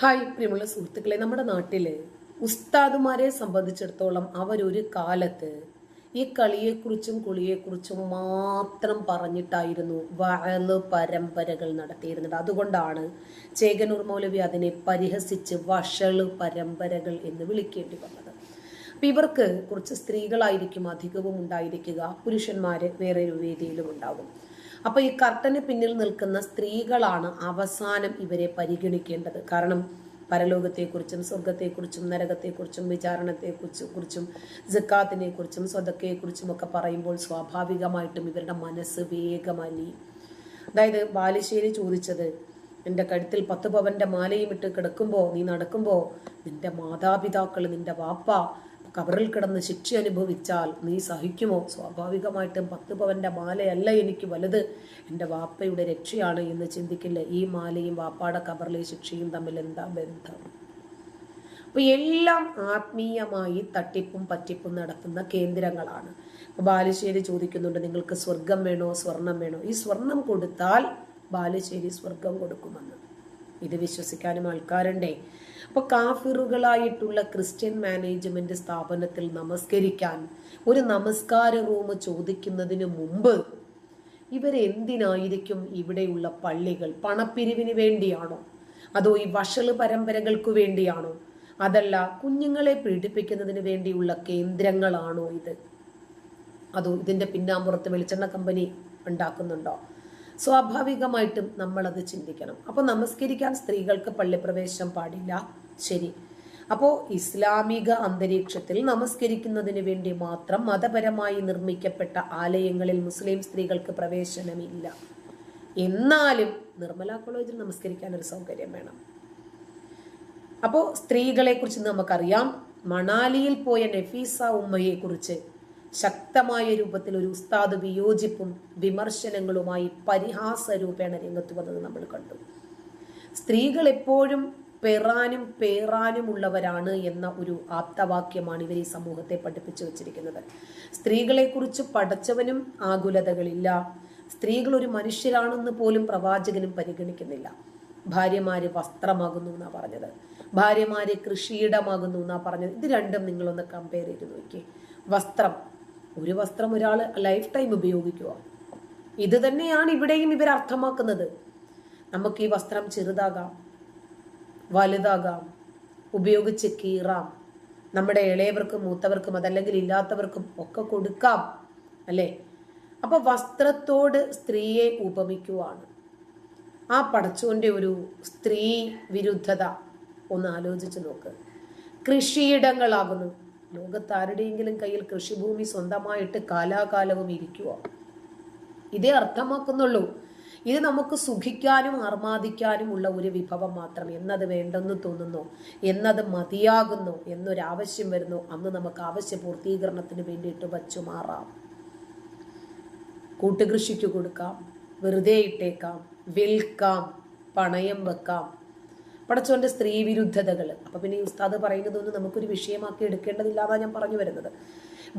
Hi പ്രിയമുള്ള സുഹൃത്തുക്കളെ. നമ്മുടെ നാട്ടിൽ ഉസ്താദുമാരെ സംബന്ധിച്ചിടത്തോളം അവരൊരു കാലത്ത് ഈ കളിയെക്കുറിച്ചും കുളിയെക്കുറിച്ചും മാത്രം പറഞ്ഞിട്ടായിരുന്നു വഴൽ പരമ്പരകൾ നടത്തിയിരുന്നത്. അതുകൊണ്ടാണ് ചേകനൂർ മൗലവി അതിനെ പരിഹസിച്ച് വഷൾ പരമ്പരകൾ എന്ന് വിളിക്കേണ്ടി വന്നത്. അപ്പൊ ഇവർക്ക് കുറച്ച് സ്ത്രീകളായിരിക്കും അധികവും ഉണ്ടായിരിക്കുക പുരുഷന്മാര് വേറെ ഒരു വേദിയിലും ഉണ്ടാകും. അപ്പൊ ഈ കർട്ടന് പിന്നിൽ നിൽക്കുന്ന സ്ത്രീകളാണ് അവസാനം ഇവരെ പരിഗണിക്കേണ്ടത്. കാരണം പരലോകത്തെക്കുറിച്ചും സ്വർഗത്തെക്കുറിച്ചും നരകത്തെക്കുറിച്ചും വിചാരണത്തെക്കുറിച്ചും കുറിച്ചും ജക്കാത്തിനെ കുറിച്ചും സ്വതക്കയെക്കുറിച്ചും ഒക്കെ പറയുമ്പോൾ സ്വാഭാവികമായിട്ടും ഇവരുടെ മനസ്സ് വേഗമല്ലി അതായത് ബാലുശ്ശേരി ചോദിച്ചത് എന്റെ കഴുത്തിൽ പത്ത് പവന്റെ മാലയും ഇട്ട് കിടക്കുമ്പോൾ നീ നടക്കുമ്പോൾ നിന്റെ മാതാപിതാക്കൾ നിന്റെ വാപ്പ കബറിൽ കിടന്ന് ശിക്ഷ അനുഭവിച്ചാൽ നീ സഹിക്കുമോ? സ്വാഭാവികമായിട്ടും പത്ത് പവന്റെ മാലയല്ല എനിക്ക് വലുത്. എന്റെ വാപ്പയുടെ രക്ഷയാണ് എന്ന് ചിന്തിക്കില്ല. ഈ മാലയും വാപ്പാടെ കബറിലെ ശിക്ഷയും തമ്മിൽ എന്താ ബന്ധം? അപ്പൊ എല്ലാം ആത്മീയമായി തട്ടിപ്പും പറ്റിപ്പും നടത്തുന്ന കേന്ദ്രങ്ങളാണ്. അപ്പൊ ബാലുശ്ശേരി ചോദിക്കുന്നുണ്ട് നിങ്ങൾക്ക് സ്വർഗം വേണോ? സ്വർണം വേണോ? ഈ സ്വർണം കൊടുത്താൽ ബാലുശ്ശേരി സ്വർഗം കൊടുക്കുമെന്ന്. ഇത് വിശ്വസിക്കാനും ആൾക്കാരുണ്ടേ. അപ്പൊ കാഫിറുകളായിട്ടുള്ള ക്രിസ്ത്യൻ മാനേജ്മെന്റ് സ്ഥാപനത്തിൽ നമസ്കരിക്കാൻ ഒരു നമസ്കാര റൂം ചോദിക്കുന്നതിന് മുമ്പ് ഇവരെന്തിനായിരിക്കും ഇവിടെയുള്ള പള്ളികൾ? പണപ്പിരിവിന് വേണ്ടിയാണോ? അതോ ഈ വഷൾ പരമ്പരകൾക്ക് വേണ്ടിയാണോ? അതല്ല കുഞ്ഞുങ്ങളെ പീഡിപ്പിക്കുന്നതിന് വേണ്ടിയുള്ള കേന്ദ്രങ്ങളാണോ ഇത്? അതോ ഇതിന്റെ പിന്നാമ്പുറത്ത് വെളിച്ചെണ്ണ കമ്പനി ഉണ്ടാക്കുന്നുണ്ടോ? സ്വാഭാവികമായിട്ടും നമ്മളത് ചിന്തിക്കണം. അപ്പോൾ നമസ്കരിക്കാൻ സ്ത്രീകൾക്ക് പള്ളിപ്രവേശം പാടില്ല. ശരി. അപ്പോൾ ഇസ്ലാമിക അന്തരീക്ഷത്തിൽ നമസ്കരിക്കുന്നതിന് വേണ്ടി മാത്രം മതപരമായി നിർമ്മിക്കപ്പെട്ട ആലയങ്ങളിൽ മുസ്ലിം സ്ത്രീകൾക്ക് പ്രവേശനമില്ല. എന്നാലും നിർമ്മല കോളേജിൽ നമസ്കരിക്കാൻ ഒരു സൗകര്യം വേണം. അപ്പോൾ സ്ത്രീകളെ കുറിച്ച് നമുക്കറിയാം. മണാലിയിൽ പോയ നഫീസ ഉമ്മയെ കുറിച്ച് ശക്തമായ രൂപത്തിൽ ഒരു ഉസ്താദ് വിയോജിപ്പും വിമർശനങ്ങളുമായി പരിഹാസ രൂപേണ രംഗത്ത് വന്നത് നമ്മൾ കണ്ടു. സ്ത്രീകൾ എപ്പോഴും പെറാനും പേറാനും ഉള്ളവരാണ് എന്ന ഒരു ആപ്തവാക്യമാണ് ഇവർ ഈ സമൂഹത്തെ പഠിപ്പിച്ചു വച്ചിരിക്കുന്നത്. സ്ത്രീകളെ കുറിച്ച് പഠിച്ചവനും ആകുലതകളില്ല. സ്ത്രീകൾ ഒരു മനുഷ്യരാണെന്ന് പോലും പ്രവാചകനും പരിഗണിക്കുന്നില്ല. ഭാര്യമാര് വസ്ത്രമാകുന്നു എന്നാ പറഞ്ഞത്. ഭാര്യമാര് കൃഷിയിടമാകുന്നു എന്നാ പറഞ്ഞത്. ഇത് രണ്ടും നിങ്ങളൊന്ന് കമ്പയർ ചെയ്ത് നോക്കി. വസ്ത്രം ഒരു വസ്ത്രം ഒരാൾ ലൈഫ് ടൈം ഉപയോഗിക്കുക. ഇത് തന്നെയാണ് ഇവിടെയും ഇവർ അർത്ഥമാക്കുന്നത്. നമുക്ക് ഈ വസ്ത്രം ചെറുതാകാം വലുതാകാം ഉപയോഗിച്ച് കീറാം. നമ്മുടെ ഇളയവർക്കും മൂത്തവർക്കും അതല്ലെങ്കിൽ ഇല്ലാത്തവർക്കും ഒക്കെ കൊടുക്കാം അല്ലേ? അപ്പൊ വസ്ത്രത്തോട് സ്ത്രീയെ ഉപമിക്കുവാണ്. ആ പടച്ചോന്റെ ഒരു സ്ത്രീ വിരുദ്ധത ഒന്ന് ആലോചിച്ച് നോക്ക്. കൃഷിയിടങ്ങളാകുന്നു. ലോകത്താരുടെയെങ്കിലും കയ്യിൽ കൃഷിഭൂമി സ്വന്തമായിട്ട് കാലാകാലവും ഇരിക്കുക. ഇതേ അർത്ഥമാക്കുന്നുള്ളൂ. ഇത് നമുക്ക് സുഖിക്കാനും ആർമാദിക്കാനും ഉള്ള ഒരു വിഭവം മാത്രം. എന്നത് വേണ്ടെന്ന് തോന്നുന്നു എന്നത് മതിയാകുന്നു എന്നൊരാവശ്യം വരുന്നു. അന്ന് നമുക്ക് ആവശ്യ പൂർത്തീകരണത്തിന് വേണ്ടിയിട്ട് വച്ചു മാറാം. കൂട്ടുകൃഷിക്ക് കൊടുക്കാം വെറുതെ ഇട്ടേക്കാം വിൽക്കാം പണയം വെക്കാം പടച്ചോന്റെ സ്ത്രീ വിരുദ്ധതകൾ അപ്പൊ പിന്നെ ഉസ്താദ് പറയുന്നതൊന്നും നമുക്കൊരു വിഷയമാക്കി എടുക്കേണ്ടതില്ലാതാ ഞാൻ പറഞ്ഞു വരുന്നത്.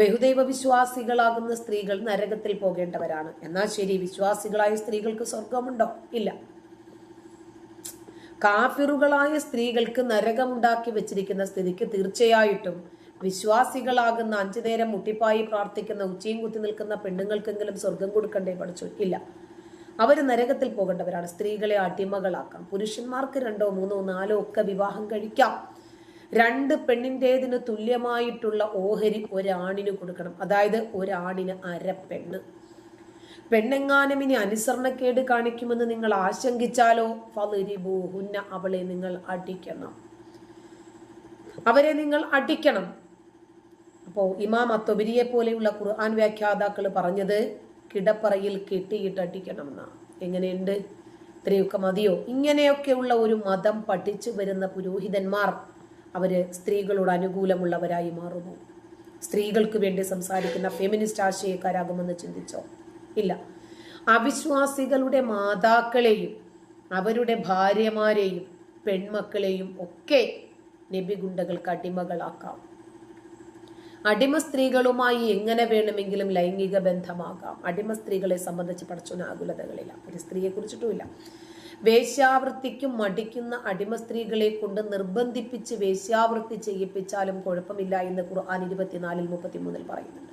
ബഹുദൈവ വിശ്വാസികളാകുന്ന സ്ത്രീകൾ നരകത്തിൽ പോകേണ്ടവരാണ്. എന്നാൽ ശരി വിശ്വാസികളായ സ്ത്രീകൾക്ക് സ്വർഗമുണ്ടോ ഇല്ല. കാഫിറുകളായ സ്ത്രീകൾക്ക് നരകമുണ്ടാക്കി വെച്ചിരിക്കുന്ന സ്ഥിതിക്ക് തീർച്ചയായിട്ടും വിശ്വാസികളാകുന്ന അഞ്ചു നേരം മുട്ടിപ്പായി പ്രാർത്ഥിക്കുന്ന ഉച്ചയും കുത്തി നിൽക്കുന്ന പെണ്ണുങ്ങൾക്കെങ്കിലും സ്വർഗം കൊടുക്കണ്ടേ പഠിച്ചു ഇല്ല. അവർ നരകത്തിൽ പോകേണ്ടവരാണ്. സ്ത്രീകളെ അടിമകളാക്കാം. പുരുഷന്മാർക്ക് രണ്ടോ മൂന്നോ നാലോ ഒക്കെ വിവാഹം കഴിക്കാം. രണ്ട് പെണ്ണിന്റേതിന് തുല്യമായിട്ടുള്ള ഓഹരി ഒരാണിന് കൊടുക്കണം. അതായത് ഒരാണിന് പെണ്ണ് പെണ്ണെങ്ങാനും ഇനി അനുസരണക്കേട് കാണിക്കുമെന്ന് നിങ്ങൾ ആശങ്കിച്ചാലോ? ഫലിരിബൂഹുന്ന അവളെ നിങ്ങൾ അടിക്കണം. അവരെ നിങ്ങൾ അടിക്കണം. അപ്പോ ഇമാം അത്തൊബിരിയെ പോലെയുള്ള ഖുർആൻ വ്യാഖ്യാതാക്കൾ പറഞ്ഞത് കിടപ്പറയിൽ കെട്ടിയിട്ടടിക്കണം എന്നാ എങ്ങനെയുണ്ട്? ഇത്രയൊക്കെ മതിയോ? ഇങ്ങനെയൊക്കെയുള്ള ഒരു മതം പഠിച്ചു വരുന്ന പുരോഹിതന്മാർ അവർ സ്ത്രീകളോട് അനുകൂലമുള്ളവരായി മാറുന്നു. സ്ത്രീകൾക്ക് വേണ്ടി സംസാരിക്കുന്ന ഫെമിനിസ്റ്റ് ആശയക്കാരാകുമെന്ന് ചിന്തിച്ചോ? ഇല്ല. അവിശ്വാസികളുടെ മാതാക്കളെയും അവരുടെ ഭാര്യമാരെയും പെൺമക്കളെയും ഒക്കെ നബിഗുണ്ടകൾക്ക് അടിമകളാക്കാം. അടിമ സ്ത്രീകളുമായി എങ്ങനെ വേണമെങ്കിലും ലൈംഗിക ബന്ധമാകാം. അടിമ സ്ത്രീകളെ സംബന്ധിച്ച് പഠിച്ചോന് ആകുലതകളില്ല. ഒരു സ്ത്രീയെ കുറിച്ചിട്ടുമില്ല. വേശ്യാവൃത്തിക്കും മടിക്കുന്ന അടിമ സ്ത്രീകളെ കൊണ്ട് നിർബന്ധിപ്പിച്ച് വേശ്യാവൃത്തി ചെയ്യിപ്പിച്ചാലും കുഴപ്പമില്ല എന്ന് ഖുർആൻ ഇരുപത്തിനാലിൽ മുപ്പത്തിമൂന്നിൽ പറയുന്നുണ്ട്.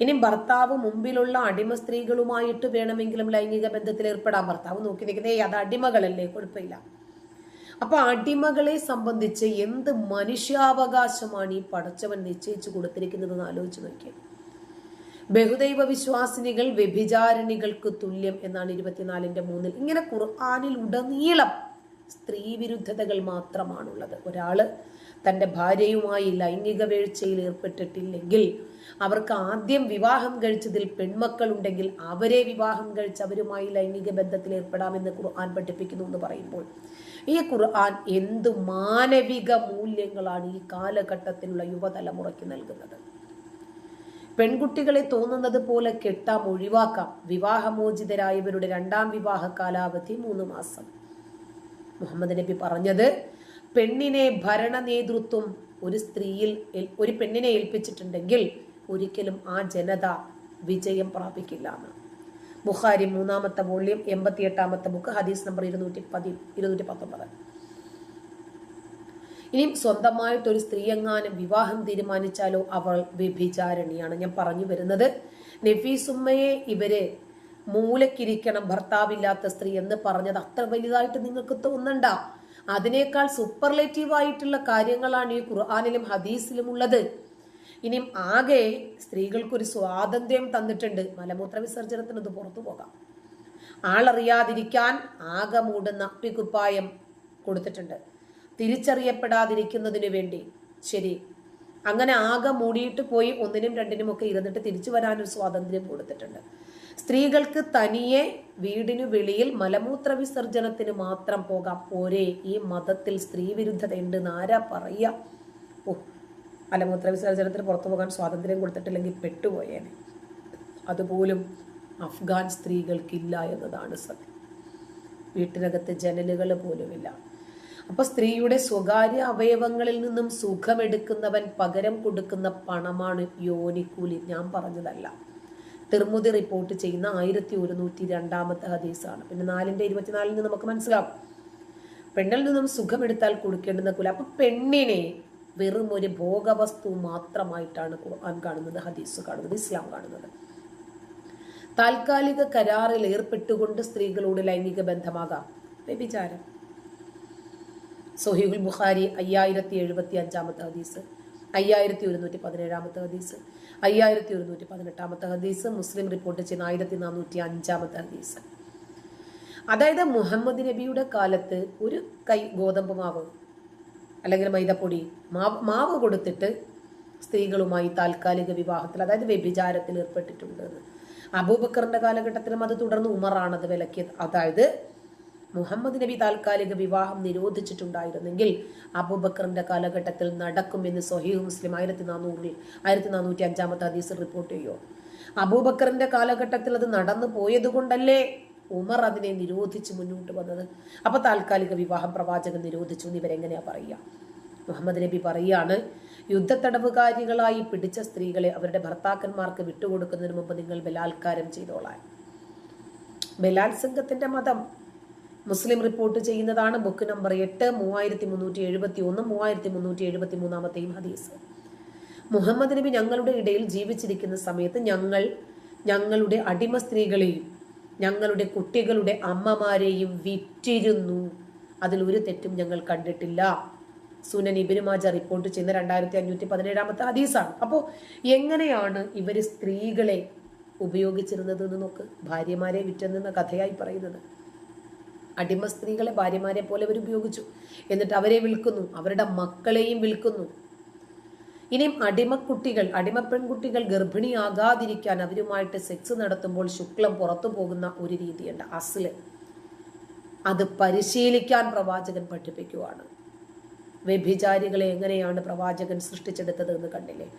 ഇനി ഭർത്താവ് മുമ്പിലുള്ള അടിമ സ്ത്രീകളുമായിട്ട് വേണമെങ്കിലും ലൈംഗിക ബന്ധത്തിൽ ഏർപ്പെടാൻ ഭർത്താവ് നോക്കി നിൽക്കുന്നേ അത് അടിമകളല്ലേ? കുഴപ്പമില്ല. അപ്പൊ അടിമകളെ സംബന്ധിച്ച് എന്ത് മനുഷ്യാവകാശമാണ് ഈ പടച്ചവൻ നിശ്ചയിച്ചു കൊടുത്തിരിക്കുന്നതെന്ന് ആലോചിച്ച് നോക്കിയത് ബഹുദൈവ വിശ്വാസിനികൾ വ്യഭിചാരണികൾക്ക് തുല്യം എന്നാണ് ഇരുപത്തിനാലിന്റെ മൂന്നിൽ. ഇങ്ങനെ ഖുർആാനിൽ ഉടനീളം സ്ത്രീ വിരുദ്ധതകൾ മാത്രമാണുള്ളത്. ഒരാൾ തന്റെ ഭാര്യയുമായി ലൈംഗിക വീഴ്ചയിൽ ഏർപ്പെട്ടിട്ടില്ലെങ്കിൽ അവർക്ക് ആദ്യം വിവാഹം കഴിച്ചതിൽ പെൺമക്കൾ ഉണ്ടെങ്കിൽ അവരെ വിവാഹം കഴിച്ച് അവരുമായി ലൈംഗിക ബന്ധത്തിൽ ഏർപ്പെടാമെന്ന് ഖുർആൻ പഠിപ്പിക്കുന്നു എന്ന് പറയുമ്പോൾ ഈ ഖുർആൻ എന്ത് മാനവിക മൂല്യങ്ങളാണ് ഈ കാലഘട്ടത്തിലുള്ള യുവതലമുറയ്ക്ക് നൽകുന്നത്? പെൺകുട്ടികളെ തോന്നുന്നത് പോലെ കെട്ടാം ഒഴിവാക്കാം. വിവാഹമോചിതരായവരുടെ രണ്ടാം വിവാഹ കാലാവധി മൂന്ന് മാസം. മുഹമ്മദ് നബി പറഞ്ഞത് പെണ്ണിനെ ഭരണ നേതൃത്വം ഒരു സ്ത്രീയിൽ ഒരു പെണ്ണിനെ ഏൽപ്പിച്ചിട്ടുണ്ടെങ്കിൽ ഒരിക്കലും ആ ജനത വിജയം പ്രാപിക്കില്ല എന്ന്. ബുഖാരി മൂന്നാമത്തെ വോള്യം എൺപത്തി എട്ടാമത്തെ ബുക്ക് ഹദീസ് നമ്പർ ഇരുന്നൂറ്റി പതി ഇരുന്നൂറ്റി പത്തൊമ്പത്. ഇനിയും സ്വന്തമായിട്ട് ഒരു സ്ത്രീ എങ്ങാനും വിവാഹം തീരുമാനിച്ചാലോ അവൾ വ്യഭിചാരണിയാണ്. ഞാൻ പറഞ്ഞു വരുന്നത് നഫീസുമ്മയെ ഇവർ മൂലക്കിരിക്കണം ഭർത്താവില്ലാത്ത സ്ത്രീ എന്ന് പറഞ്ഞത് അത്ര വലുതായിട്ട് നിങ്ങൾക്ക് തോന്നണ്ട. അതിനേക്കാൾ സൂപ്പർലേറ്റീവ് ആയിട്ടുള്ള കാര്യങ്ങളാണ് ഈ ഖുർആാനിലും ഹദീസിലും ഉള്ളത് ഇനിയും ആകെ സ്ത്രീകൾക്കൊരു സ്വാതന്ത്ര്യം തന്നിട്ടുണ്ട്. മലമൂത്ര വിസർജനത്തിന് അത് പുറത്തു പോകാം. ആളറിയാതിരിക്കാൻ ആകെ മൂടുന്ന അപ്പിക്കുപ്പായം കൊടുത്തിട്ടുണ്ട്. തിരിച്ചറിയപ്പെടാതിരിക്കുന്നതിന് വേണ്ടി. ശരി. അങ്ങനെ ആകെ മൂടിയിട്ട് പോയി ഒന്നിനും രണ്ടിനും ഒക്കെ ഇരുന്നിട്ട് തിരിച്ചു വരാനൊരു സ്വാതന്ത്ര്യം കൊടുത്തിട്ടുണ്ട്. സ്ത്രീകൾക്ക് തനിയെ വീടിനു വെളിയിൽ മലമൂത്ര വിസർജനത്തിന് മാത്രം പോകാം. പോരെ ഈ മതത്തിൽ സ്ത്രീ വിരുദ്ധത ഉണ്ട് ആരാ പറയുക ഓ മലമൂത്ര വിസർജനത്തിന് പുറത്തു പോകാൻ സ്വാതന്ത്ര്യം കൊടുത്തിട്ടില്ലെങ്കിൽ പെട്ടുപോയേനെ. അതുപോലും അഫ്ഗാൻ സ്ത്രീകൾക്കില്ല എന്നതാണ് സത്യം. വീട്ടിനകത്ത് ജനലുകൾ പോലുമില്ല. അപ്പൊ സ്ത്രീയുടെ സ്വകാര്യ അവയവങ്ങളിൽ നിന്നും സുഖമെടുക്കുന്നവൻ പകരം കൊടുക്കുന്ന പണമാണ് യോനിക്കൂലി. ഞാൻ പറഞ്ഞതല്ല. തിർമുതി റിപ്പോർട്ട് ചെയ്യുന്ന ആയിരത്തി ഒരുന്നൂറ്റി രണ്ടാമത്തെ ഹദീസാണ്. പിന്നെ നാലിന്റെ ഇരുപത്തിനാലിൽ നിന്ന് നമുക്ക് മനസ്സിലാവും. പെണ്ണിൽ നിന്നും സുഖമെടുത്താൽ കൊടുക്കേണ്ടുന്ന കുല. അപ്പൊ പെണ്ണിനെ വെറും ഒരു ഭോഗവസ്തു മാത്രമായിട്ടാണ് ഖുർആൻ കാണുന്നത് ഹദീസ് കാണുന്നത് ഇസ്ലാം കാണുന്നത്. താൽക്കാലിക കരാറിൽ ഏർപ്പെട്ടുകൊണ്ട് സ്ത്രീകളോട് ലൈംഗിക ബന്ധമാകാം. വ്യഭിചാരം. സൊഹീഹുൽ ബുഖാരി അയ്യായിരത്തി എഴുപത്തി അഞ്ചാമത്തെ ഹദീസ് അയ്യായിരത്തി ഒരുന്നൂറ്റി പതിനേഴാമത്തെ ഹദീസ് അയ്യായിരത്തി ഒരുന്നൂറ്റി പതിനെട്ടാമത്തെ ഹദീസ് മുസ്ലിം റിപ്പോർട്ട് ചെയ്യുന്ന ആയിരത്തി നാനൂറ്റി അഞ്ചാമത്തെ ഹദീസ്. അതായത് മുഹമ്മദ് നബിയുടെ കാലത്ത് ഒരു കൈ ഗോതമ്പ് മാവ് അല്ലെങ്കിൽ മൈദപ്പൊടി മാവ് മാവ് കൊടുത്തിട്ട് സ്ത്രീകളുമായി താൽക്കാലിക വിവാഹത്തിൽ അതായത് വ്യഭിചാരത്തിൽ ഏർപ്പെട്ടിട്ടുണ്ട്. അബൂബക്കറിന്റെ കാലഘട്ടത്തിലും അത് തുടർന്ന് ഉമറാണത് വിലക്കിയത്. അതായത് മുഹമ്മദ് നബി താൽക്കാലിക വിവാഹം നിരോധിച്ചിട്ടുണ്ടായിരുന്നെങ്കിൽ അബൂബക്കറിന്റെ കാലഘട്ടത്തിൽ നടക്കുമെന്ന് സൊഹീഹ് മുസ്ലിം ആയിരത്തി നാനൂറിൽ ആയിരത്തി നാനൂറ്റി അഞ്ചാമത്തെ ഹദീസ് റിപ്പോർട്ട് ചെയ്യോ? അബൂബക്കറിന്റെ കാലഘട്ടത്തിൽ അത് നടന്നു പോയത് കൊണ്ടല്ലേ ഉമർ അതിനെ നിരോധിച്ച് മുന്നോട്ട് വന്നത്? അപ്പൊ താൽക്കാലിക വിവാഹം പ്രവാചകൻ നിരോധിച്ചു എന്ന് ഇവരെങ്ങനെയാ പറയുക? മുഹമ്മദ് നബി പറയാണ് യുദ്ധത്തടവുകാരികളായി പിടിച്ച സ്ത്രീകളെ അവരുടെ ഭർത്താക്കന്മാർക്ക് വിട്ടുകൊടുക്കുന്നതിന് മുമ്പ് നിങ്ങൾ ബലാത്കാരം ചെയ്തോളാൻ. ബലാത്സംഗത്തിന്റെ മതം മുസ്ലിം റിപ്പോർട്ട് ചെയ്യുന്നതാണ് ബുക്ക് നമ്പർ എട്ട് മൂവായിരത്തി മുന്നൂറ്റി എഴുപത്തി ഒന്ന് മൂവായിരത്തി മുന്നൂറ്റി എഴുപത്തി മൂന്നാമത്തെയും ഹദീസ്. മുഹമ്മദ് നബി ഞങ്ങളുടെ ഇടയിൽ ജീവിച്ചിരിക്കുന്ന സമയത്ത് ഞങ്ങൾ ഞങ്ങളുടെ അടിമ സ്ത്രീകളെയും ഞങ്ങളുടെ കുട്ടികളുടെ അമ്മമാരെയും വിറ്റിരുന്നു. അതിലൊരു തെറ്റും ഞങ്ങൾ കണ്ടിട്ടില്ല. സുനൻ ഇബിനുമാജ റിപ്പോർട്ട് ചെയ്യുന്ന രണ്ടായിരത്തി അഞ്ഞൂറ്റി പതിനേഴാമത്തെ ഹദീസാണ്. അപ്പോൾ എങ്ങനെയാണ് ഇവർ സ്ത്രീകളെ ഉപയോഗിച്ചിരുന്നത് എന്ന് നോക്ക്. ഭാര്യമാരെ വിറ്റെന്ന കഥയായി പറയുന്നത്. അടിമ സ്ത്രീകളെ ഭാര്യമാരെ പോലെ ഉപയോഗിച്ചു. എന്നിട്ട് അവരെ വിൽക്കുന്നു. അവരുടെ മക്കളെയും വിൽക്കുന്നു. ഇനിയും അടിമക്കുട്ടികൾ അടിമ പെൺകുട്ടികൾ ഗർഭിണിയാകാതിരിക്കാൻ അവരുമായിട്ട് സെക്സ് നടത്തുമ്പോൾ ശുക്ലം പുറത്തു പോകുന്ന ഒരു രീതിയുണ്ട്. അസിൽ. അത് പരിശീലിക്കാൻ പ്രവാചകൻ പഠിപ്പിക്കുവാണ്. വ്യഭിചാരികളെ എങ്ങനെയാണ് പ്രവാചകൻ സൃഷ്ടിച്ചെടുത്തത് എന്ന് കണ്ടില്ലേ?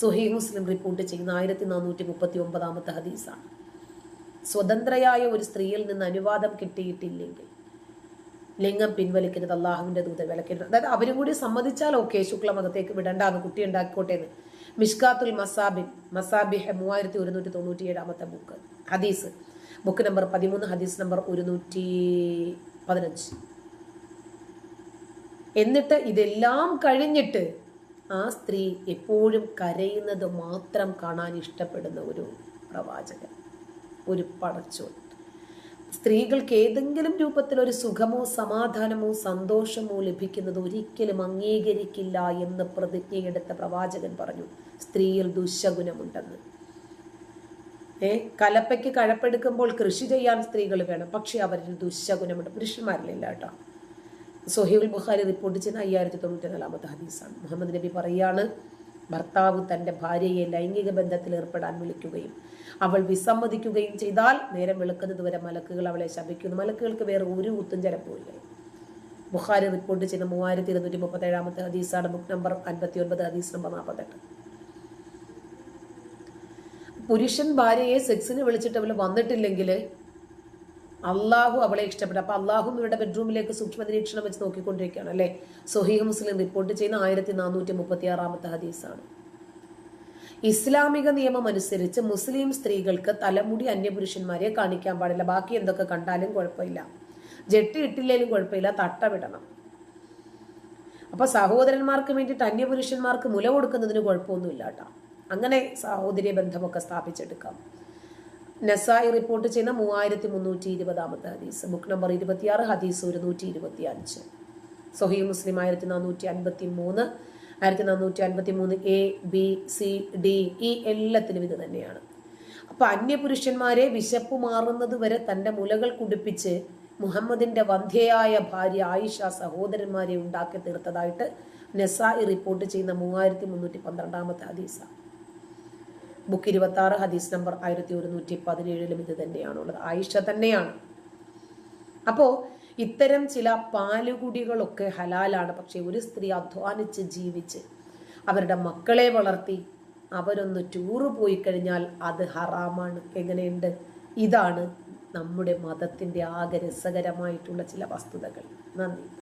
സുഹി മുസ്ലിം റിപ്പോർട്ട് ചെയ്യുന്ന ആയിരത്തി നാനൂറ്റി മുപ്പത്തി ഒമ്പതാമത്തെ ഹദീസാണ്. സ്വതന്ത്രയായ ഒരു സ്ത്രീയിൽ നിന്ന് അനുവാദം കിട്ടിയിട്ടില്ലെങ്കിൽ ലിംഗം പിൻവലിക്കുന്നത് അള്ളാഹുവിന്റെ ദൂതൻ വിലക്കരുത്. അതായത് അവരും കൂടി സമ്മതിച്ചാൽ ഓക്കെ ശുക്ലമകത്തേക്ക് വിടണ്ടാന്ന് കുട്ടി ഉണ്ടാക്കിക്കോട്ടെ എന്ന്. മിഷ്കാത്തുൽ മസാബിൻ മസാബിഹ് മൂവായിരത്തി ഒരുന്നൂറ്റി തൊണ്ണൂറ്റി ഏഴാമത്തെ ബുക്ക്. ഹദീസ്. ബുക്ക് നമ്പർ പതിമൂന്ന് ഹദീസ് നമ്പർ ഒരുന്നൂറ്റി പതിനഞ്ച് എന്നിട്ട് ഇതെല്ലാം കഴിഞ്ഞിട്ട് ആ സ്ത്രീ എപ്പോഴും കരയുന്നത് മാത്രം കാണാൻ ഇഷ്ടപ്പെടുന്ന ഒരു പ്രവാചകൻ. ഒരു പടച്ചോൻ. സ്ത്രീകൾക്ക് ഏതെങ്കിലും രൂപത്തിൽ ഒരു സുഖമോ സമാധാനമോ സന്തോഷമോ ലഭിക്കുന്നത് ഒരിക്കലും അംഗീകരിക്കില്ല എന്ന് പ്രതിജ്ഞയെടുത്ത പ്രവാചകൻ പറഞ്ഞു സ്ത്രീയിൽ ദുശകുനമുണ്ടെന്ന്. ഏ കലപ്പയ്ക്ക് കഴപ്പെടുക്കുമ്പോൾ കൃഷി ചെയ്യാൻ സ്ത്രീകൾ വേണം പക്ഷെ അവരിൽ ദുശകുനമുണ്ട്. പുരുഷന്മാരിലില്ല കേട്ടോ. സൊഹീബുൽ ബുഖാരി റിപ്പോർട്ട് ചെയ്യുന്ന അയ്യായിരത്തി തൊണ്ണൂറ്റി നാലാമത്തെ ഹദീസാണ്. മുഹമ്മദ് നബി പറയാണ് ഭർത്താവ് തന്റെ ഭാര്യയെ ലൈംഗിക ബന്ധത്തിൽ ഏർപ്പെടാൻ വിളിക്കുകയും അവൾ വിസമ്മതിക്കുകയും ചെയ്താൽ നേരം വെളുക്കുന്നത് വരെ മലക്കുകൾ അവളെ ശപിക്കുന്നു. മലക്കുകൾക്ക് വേറെ ഒരു കുത്തും ചിലപ്പോയില്ല ബുഖാരി റിപ്പോർട്ട് ചെയ്യുന്ന മൂവായിരത്തി ഇരുന്നൂറ്റി മുപ്പത്തി ഏഴാമത്തെ ഹദീസാണ്. ബുക്ക് നമ്പർ അൻപത്തി ഒൻപത് ഹദീസ് നമ്പർ നാൽപ്പത്തെട്ട് പുരുഷൻ ഭാര്യയെ സെക്സിന് വിളിച്ചിട്ട് അവൾ വന്നിട്ടില്ലെങ്കിൽ അള്ളാഹു അവളെ ഇഷ്ടപ്പെട്ടു. അപ്പൊ അള്ളാഹു ഇവരുടെ ബെഡ്റൂമിലേക്ക് സൂക്ഷ്മ നിരീക്ഷണം വെച്ച് നോക്കിക്കൊണ്ടിരിക്കുകയാണ് അല്ലെ? സൊഹീഹ് മുസ്ലിം റിപ്പോർട്ട് ചെയ്യുന്ന ആയിരത്തി നാനൂറ്റി മുപ്പത്തി ആറാമത്തെ ഹദീസാണ്. ഇസ്ലാമിക നിയമം അനുസരിച്ച് മുസ്ലിം സ്ത്രീകൾക്ക് തലമുടി അന്യപുരുഷന്മാരെ കാണിക്കാൻ പാടില്ല. ബാക്കി എന്തൊക്കെ കണ്ടാലും കുഴപ്പമില്ല. ജെട്ടി ഇട്ടില്ലേലും കുഴപ്പമില്ല. തട്ട വിടണം. അപ്പൊ സഹോദരന്മാർക്ക് വേണ്ടിയിട്ട് അന്യപുരുഷന്മാർക്ക് മുല കൊടുക്കുന്നതിന് കുഴപ്പമൊന്നുമില്ല കേട്ടോ. അങ്ങനെ സഹോദര്യ ബന്ധമൊക്കെ സ്ഥാപിച്ചെടുക്കാം. നസായി റിപ്പോർട്ട് ചെയ്യുന്ന മൂവായിരത്തി മുന്നൂറ്റി ഇരുപതാമത്തെ ഹദീസ്. ബുക്ക് നമ്പർ ഇരുപത്തിയാറ് ഹദീസ് ഒരുന്നൂറ്റി ഇരുപത്തി അഞ്ച് സൊഹീ മുസ്ലിം ആയിരത്തി നാനൂറ്റി അൻപത്തി മൂന്ന് ആയിരത്തി നാനൂറ്റി അൻപത്തി മൂന്ന് എ ബി സി ഡി ഈ എല്ലാത്തിനും ഇത് തന്നെയാണ്. അപ്പൊ അന്യപുരുഷന്മാരെ വിശപ്പ് മാറുന്നത് വരെ തന്റെ മുലകൾ കുടിപ്പിച്ച് മുഹമ്മദിന്റെ വന്ധ്യയായ ഭാര്യ ആയിഷ സഹോദരന്മാരെ ഉണ്ടാക്കി തീർത്തതായിട്ട് നെസായി റിപ്പോർട്ട് ചെയ്യുന്ന മൂവായിരത്തി മുന്നൂറ്റി പന്ത്രണ്ടാമത്തെ ഹദീസ. ബുക്ക് ഇരുപത്തി ആറ് ഹദീസ് നമ്പർ ആയിരത്തി ഒരുന്നൂറ്റി പതിനേഴിലും ഇത് തന്നെയാണുള്ളത്. ആയിഷ തന്നെയാണ്. അപ്പോൾ ഇത്തരം ചില പാലുകുടികളൊക്കെ ഹലാലാണ്. പക്ഷെ ഒരു സ്ത്രീ അധ്വാനിച്ച് ജീവിച്ച് അവരുടെ മക്കളെ വളർത്തി അവരൊന്ന് ടൂറ് പോയി കഴിഞ്ഞാൽ അത് ഹറാമാണ്. എങ്ങനെയുണ്ട്? ഇതാണ് നമ്മുടെ മതത്തിന്റെ ആകെ രസകരമായിട്ടുള്ള ചില വസ്തുതകൾ. നന്ദി.